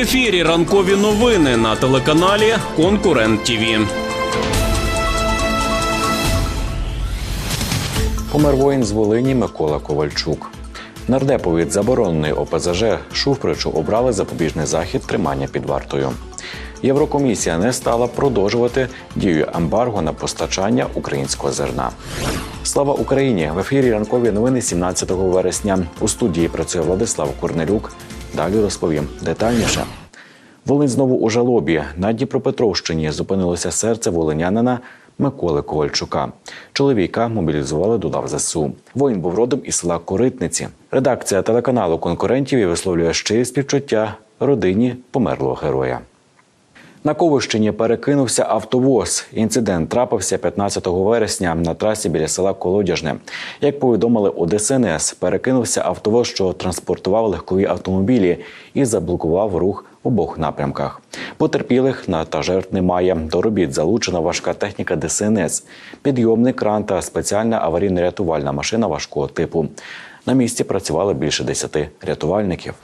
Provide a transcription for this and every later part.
ефірі ранкові новини на телеканалі Конкурент ТІВІ. Помер воїн з Волині Микола Ковальчук. Нардепові від забороненої ОПЗЖ Шуфричу обрали запобіжний захід тримання під вартою. Єврокомісія не стала продовжувати дію ембарго на постачання українського зерна. Слава Україні! В ефірі ранкові новини 17 вересня. У студії працює Владислав Корнелюк. Далі розповім детальніше. Волинь знову у жалобі. На Дніпропетровщині зупинилося серце волинянина Миколи Ковальчука. Чоловіка мобілізували до лав ЗСУ. Воїн був родом із села Коритниці. Редакція телеканалу конкурентів і висловлює щирі співчуття родині померлого героя. На Ковищині перекинувся автовоз. Інцидент трапився 15 вересня на трасі біля села Колодяжне. Як повідомили у ДСНС, перекинувся автовоз, що транспортував легкові автомобілі, і заблокував рух у обох напрямках. Потерпілих на та жертв немає. До робіт залучена важка техніка ДСНС, підйомний кран та спеціальна аварійно-рятувальна машина важкого типу. На місці працювало більше десяти рятувальників.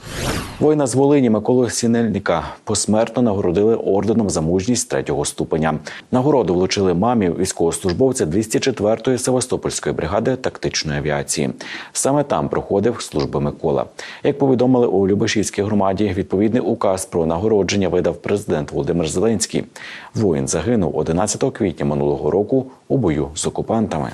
Воїна з Волині Миколу Сінельника посмертно нагородили орденом за мужність третього ступеня. Нагороду влучили мамі військовослужбовця 204-ї Севастопольської бригади тактичної авіації. Саме там проходив служби Микола. Як повідомили у Любешівській громаді, відповідний указ про нагородження видав президент Володимир Зеленський. Воїн загинув 11 квітня минулого року у бою з окупантами.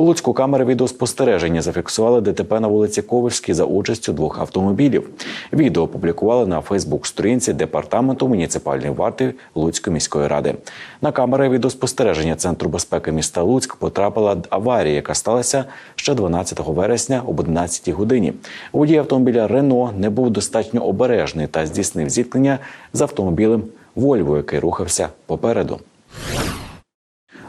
У Луцьку камери відеоспостереження зафіксували ДТП на вулиці Ковальській за участю двох автомобілів. Відео опублікували на Фейсбук-сторінці департаменту муніципальної варти Луцької міської ради. На камери відеоспостереження Центру безпеки міста Луцьк потрапила аварія, яка сталася ще 12 вересня об 11 годині. Водій автомобіля Рено не був достатньо обережний та здійснив зіткнення з автомобілем Вольво, який рухався попереду.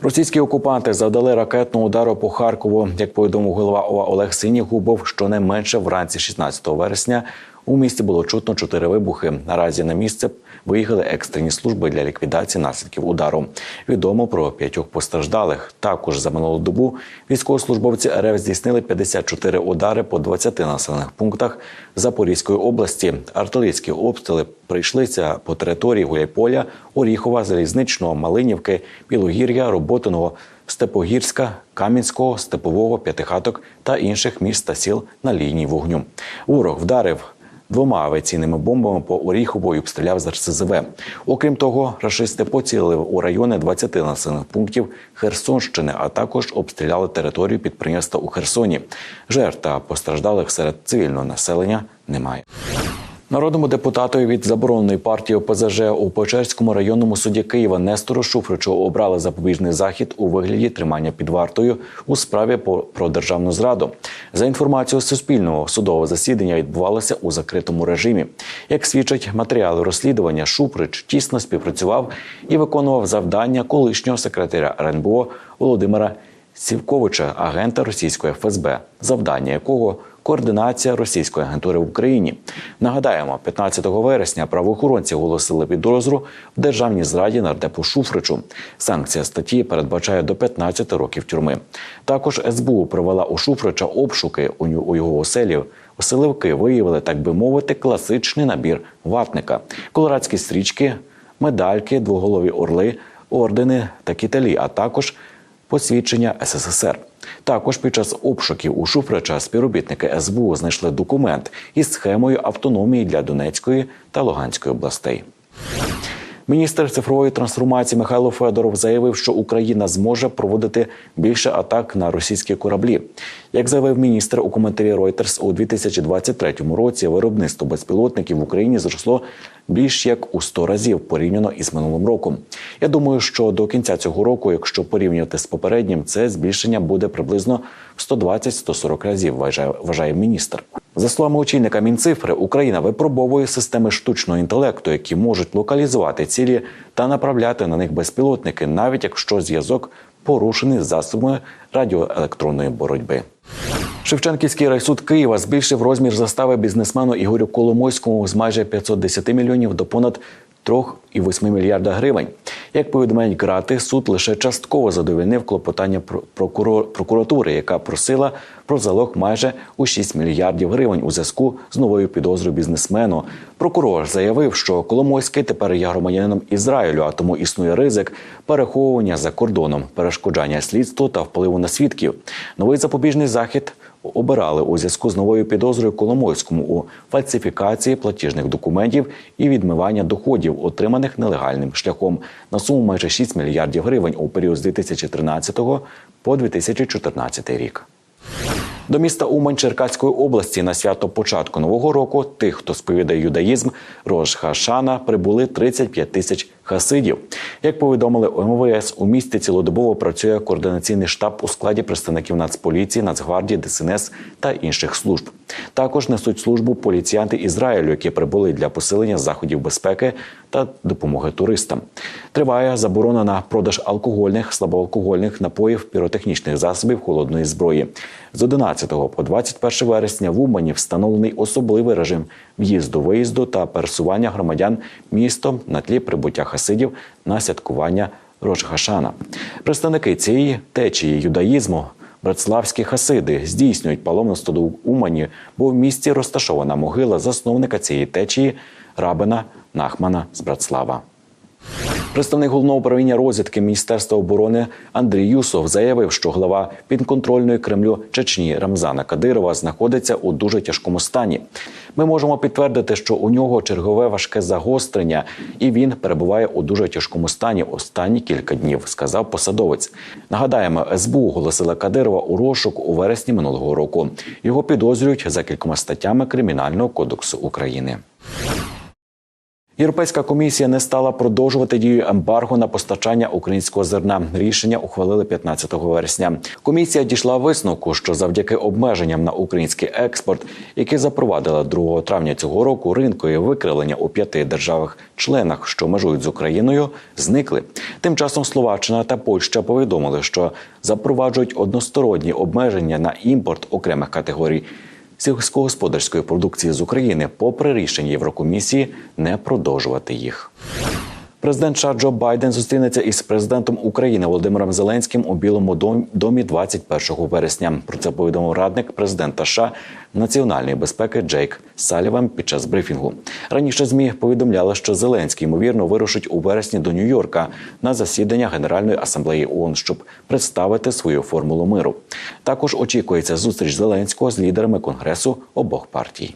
Російські окупанти завдали ракетного удару по Харкову. Як повідомив голова ОВА Олег Синігубов, щонайменше вранці 16 вересня у місті було чутно чотири вибухи. Наразі на місце виїхали екстрені служби для ліквідації наслідків удару. Відомо про п'ятьох постраждалих. Також за минулу добу військовослужбовці РФ здійснили 54 удари по 20 населених пунктах Запорізької області. Артилерійські обстріли прийшлися по території Гуляйполя, Оріхова, Залізничного, Малинівки, Білогір'я, Роботиного. Степогірська, Кам'янського, Степового, П'ятихаток та інших міст та сіл на лінії вогню. Ворог вдарив двома авіаційними бомбами по Оріхову обстріляв з РСЗВ. Окрім того, рашисти поцілили у райони 20 населених пунктів Херсонщини, а також обстріляли територію підприємства у Херсоні. Жертв та постраждалих серед цивільного населення немає. Народному депутатові від забороненої партії ОПЗЖ у Печерському районному суді Києва Нестору Шуфричу обрали запобіжний захід у вигляді тримання під вартою у справі про державну зраду. За інформацією Суспільного, судове засідання відбувалося у закритому режимі. Як свідчать матеріали розслідування, Шуфрич тісно співпрацював і виконував завдання колишнього секретаря РНБО Володимира Сівковича, агента російської ФСБ, завдання якого координація російської агентури в Україні. Нагадаємо, 15 вересня правоохоронці оголосили підозру в державній зраді нардепу Шуфричу. Санкція статті передбачає до 15 років тюрми. Також СБУ провела у Шуфрича обшуки у його оселі. Оселивки виявили, так би мовити, класичний набір ватника: колорадські стрічки, медальки, двоголові орли, ордени та кітелі, а також посвідчення СССР. Також під час обшуків у Шуфрича співробітники СБУ знайшли документ із схемою автономії для Донецької та Луганської областей. Міністр цифрової трансформації Михайло Федоров заявив, що Україна зможе проводити більше атак на російські кораблі. Як заявив міністр у коментарі Reuters, у 2023 році виробництво безпілотників в Україні зросло більш як у 100 разів порівняно із минулим роком. Я думаю, що до кінця цього року, якщо порівнювати з попереднім, це збільшення буде приблизно в 120-140 разів. Вважає, міністр. За словами очільника Мінцифри, Україна випробовує системи штучного інтелекту, які можуть локалізувати цілі та направляти на них безпілотники, навіть якщо зв'язок порушений засобами радіоелектронної боротьби. Шевченківський райсуд Києва збільшив розмір застави бізнесмену Ігорю Коломойському з майже 510 мільйонів до понад 3,8 мільярда гривень. Як повідомляють грати, суд лише частково задовільнив клопотання прокуратури, яка просила про залог майже у 6 мільярдів гривень у зв'язку з новою підозрою бізнесмену. Прокурор заявив, що Коломойський тепер є громадянином Ізраїлю, а тому існує ризик переховування за кордоном, перешкоджання слідству та впливу на свідків. Новий запобіжний захід обирали у зв'язку з новою підозрою Коломойському у фальсифікації платіжних документів і відмивання доходів, отриманих нелегальним шляхом на суму майже 6 мільярдів гривень у період з 2013 по 2014 рік. До міста Умань Черкаської області на свято початку нового року тих, хто сповідає юдаїзм Рош Хашана, прибули 35 тисяч хасидів. Як повідомили МВС, у місті цілодобово працює координаційний штаб у складі представників Нацполіції, Нацгвардії, ДСНС та інших служб. Також несуть службу поліціянти Ізраїлю, які прибули для посилення заходів безпеки та допомоги туристам. Триває заборона на продаж алкогольних, слабоалкогольних напоїв, піротехнічних засобів холодної зброї. З 11 по 21 вересня в Умані встановлений особливий режим в'їзду, виїзду та пересування громадян містом на тлі прибуття хасидів на святкування Рожгашана. Представники цієї течії юдаїзму. Братславські хасиди здійснюють паломництво до Умані, бо в місті розташована могила засновника цієї течії Рабина Нахмана з Братслава. Представник головного управління розвідки Міністерства оборони Андрій Юсов заявив, що глава підконтрольної Кремлю Чечні Рамзана Кадирова знаходиться у дуже тяжкому стані. Ми можемо підтвердити, що у нього чергове важке загострення, і він перебуває у дуже тяжкому стані останні кілька днів, сказав посадовець. Нагадаємо, СБУ оголосила Кадирова у розшук у вересні минулого року. Його підозрюють за кількома статтями Кримінального кодексу України. Європейська комісія не стала продовжувати дію ембарго на постачання українського зерна. Рішення ухвалили 15 вересня. Комісія дійшла висновку, що завдяки обмеженням на український експорт, які запровадила 2 травня цього року, ринкові викривлення у п'яти державах-членах, що межують з Україною, зникли. Тим часом Словаччина та Польща повідомили, що запроваджують односторонні обмеження на імпорт окремих категорій сільськогосподарської продукції з України, попри рішення Єврокомісії не продовжувати їх. Президент США Джо Байден зустрінеться із президентом України Володимиром Зеленським у Білому дом- домі 21 вересня. Про це повідомив радник президента США національної безпеки Джейк Саліван під час брифінгу. Раніше змі повідомляли, що Зеленський ймовірно вирушить у вересні до Нью-Йорка на засідання Генеральної асамблеї ООН, щоб представити свою формулу миру. Також очікується зустріч Зеленського з лідерами конгресу обох партій.